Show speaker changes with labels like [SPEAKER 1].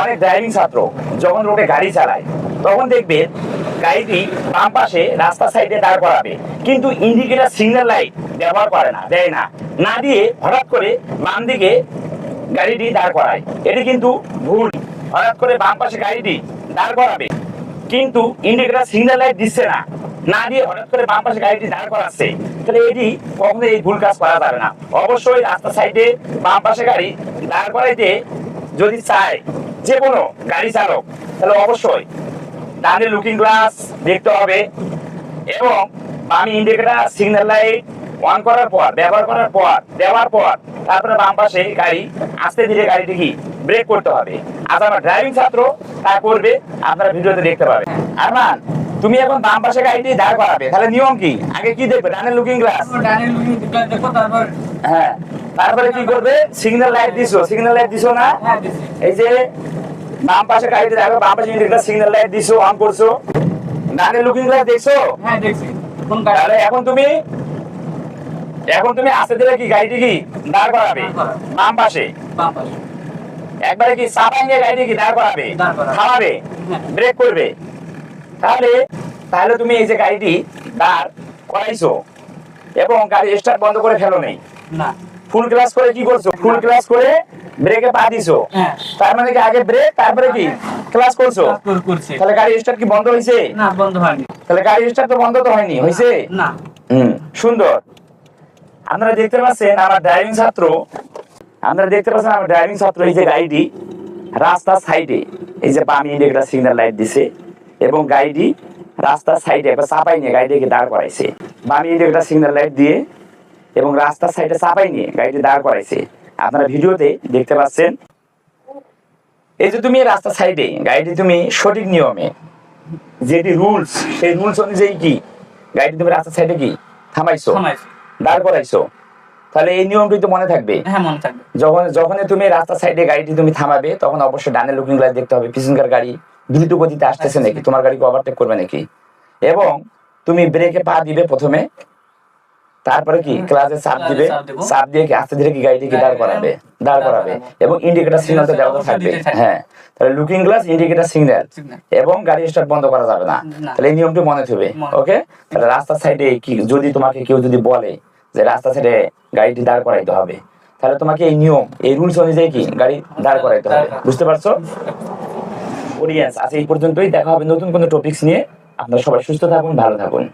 [SPEAKER 1] অনেক ড্রাইভিং ছাত্র যখন রোডে গাড়ি চালায়, তখন দেখবে গাড়িটি বাম পাশে রাস্তা সাইডে দাঁড় করাবে। কিন্তু ইন্ডিকেটার সিগন্যাল লাইট ব্যবহার করে না, দেয় না। না দিয়ে হঠাৎ করে বাম দিকে গাড়িটি দাঁড় করায়। এটি কিন্তু ভুল। হঠাৎ করে বাম পাশে গাড়িটি দাঁড় করাবে। কিন্তু ইন্ডিকেটার সিগন্যাল লাইট দিচ্ছে না। না দিয়ে হঠাৎ করে বাম পাশে গাড়িটি দাঁড় করাচ্ছে। তাহলে এটি কখনো এই ভুল কাজ করা যাবে না। অবশ্যই রাস্তা সাইডে বাম পাশে গাড়ি দাঁড় করাইতে যদি চায় যে কোনো গাড়ি চালক তাহলে অবশ্যই ডানে লুকিং গ্লাস দেখতে হবে এবং বামে ইন্ডিকেটার সিগন্যাল লাইট অন করার পর ব্যবহার করার পর দেওয়ার পর তারপরে বাম পাশে গাড়ি আস্তে ধীরে গাড়িটি কি ব্রেক করতে হবে। আজ আমার ড্রাইভিং ছাত্র তা করবে আপনারা ভিডিওতে দেখতে পাবেন। আরমান তুমি এখন বাম পাশে গাড়িটি দাঁড় করাবে তাহলে নিয়ম কি? আগে কি দেখবে? ডানে লুকিং গ্লাস
[SPEAKER 2] ডানে লুকিং গ্লাস দেখো তারপর
[SPEAKER 1] হ্যাঁ। তারপরে কি করবে? সিগন্যাল লাইট দিছো। সিগন্যাল লাইট দিছো না?
[SPEAKER 2] হ্যাঁ
[SPEAKER 1] এই যে বাম পাশে গাড়িতে দেখো বাম পাশে ইন্ডিকেটার সিগন্যাল লাইট দিছো অন করছ। ডানে লুকিং গ্লাস দেখছ?
[SPEAKER 2] হ্যাঁ দেখছি। কোন গাড়ি?
[SPEAKER 1] তাহলে এখন তুমি এখন তুমি আস্তে ধীরে কি? গাড়িটি কি? দাঁড় করাবে। বাম পাশে।
[SPEAKER 2] বাম পাশে।
[SPEAKER 1] একবারে কি চাপাই নিয়ে গাড়িটি কি? দাঁড় করাবে।
[SPEAKER 2] দাঁড় করাবে।
[SPEAKER 1] থামাবে।
[SPEAKER 2] হ্যাঁ।
[SPEAKER 1] ব্রেক করবে। তাহলে তাহলে তুমি এই যে গাড়িটি দাঁড় করাইছো এবং গাড়ি স্টার্ট বন্ধ করে ফেলো নেই।
[SPEAKER 2] না।
[SPEAKER 1] ফুল ক্লাস করে কি করছ? ফুল ক্লাস করে ব্রেকে পা দিছো।
[SPEAKER 2] হ্যাঁ।
[SPEAKER 1] তার মানে কি আগে ব্রেক তারপরে কি? ক্লাস করছ?
[SPEAKER 2] করছি।
[SPEAKER 1] তাহলে গাড়ি স্টার্ট কি বন্ধ
[SPEAKER 2] না বন্ধ হয়নি।
[SPEAKER 1] তাহলে গাড়ি স্টার্ট তো বন্ধ তো হয়নি
[SPEAKER 2] না
[SPEAKER 1] হুম সুন্দর। আপনারা দেখতে পাচ্ছেন আমার ড্রাইভিং ছাত্র। আপনারা দেখতে পাচ্ছেন আমার ড্রাইভিং ছাত্র এই যে গাড়িটি রাস্তার সাইডে এই যে বামি ইন্ডিকেটার সিগন্যাল লাইট দিছে এবং গাড়িটি রাস্তার সাইডে একবার চাপাই নিয়ে গাড়িটিকে দাঁড় করাইছে। বামি ইন্ডিকেটার সিগন্যাল লাইট দিয়ে এবং রাস্তার সাইডে চাপাই নিয়ে গাড়িটি দাঁড় করাইছে। আপনারা ভিডিওতে দেখতে পাচ্ছেন এই যে তুমি রাস্তার সাইডে গাড়িটি তুমি সঠিক নিয়মে যেটি রুলস সেই রুলস অনুযায়ী কি? গাড়িটি তুমি রাস্তার সাইডে কি? থামাইছো দাঁড় করাইছো। তাহলে এই নিয়মটি তো মনে থাকবে।
[SPEAKER 2] হ্যাঁ মনে থাকবে।
[SPEAKER 1] যখন যখনই তুমি রাস্তার সাইডে গাড়িটি তুমি থামাবে তখন অবশ্যই ডানে লুকিং গ্লাস দেখতে হবে পিছনকার গাড়ি দ্রুত গতিতে আসতেছে নাকি? তোমার গাড়িকে ওভারটেক করবে নাকি? এবং তুমি ব্রেকে পা দিবে প্রথমে তারপরে কি? ক্লাসে চাপ দিবে।
[SPEAKER 2] চাপ
[SPEAKER 1] দিয়ে কি আস্তে ধীরে কি গাড়িটিকে দাঁড় করাবে? দাঁড় করাবে। এবং ইন্ডিকেটার সিগন্যালটা দেওয়া থাকবে। হ্যাঁ। তাহলে looking glass indicator signal
[SPEAKER 2] signal
[SPEAKER 1] এবং গাড়ি স্টার্ট বন্ধ করা যাবে না।
[SPEAKER 2] না।
[SPEAKER 1] তাহলে এই নিয়মটি মনে থাকবে ওকে তাহলে রাস্তার সাইডে কি যদি তোমাকে কেউ যদি বলে যে রাস্তা সাইডে গাড়িটি দাঁড় করাইতে হবে তাহলে তোমাকে এই নিয়ম এই রুলস অনুযায়ী কি গাড়ি দাঁড় করাইতে হবে। বুঝতে পারছ? অডিয়েন্স আজ এই পর্যন্তই। দেখা হবে নতুন কোনো টপিকস নিয়ে। আপনারা সবাই সুস্থ থাকুন ভালো থাকুন।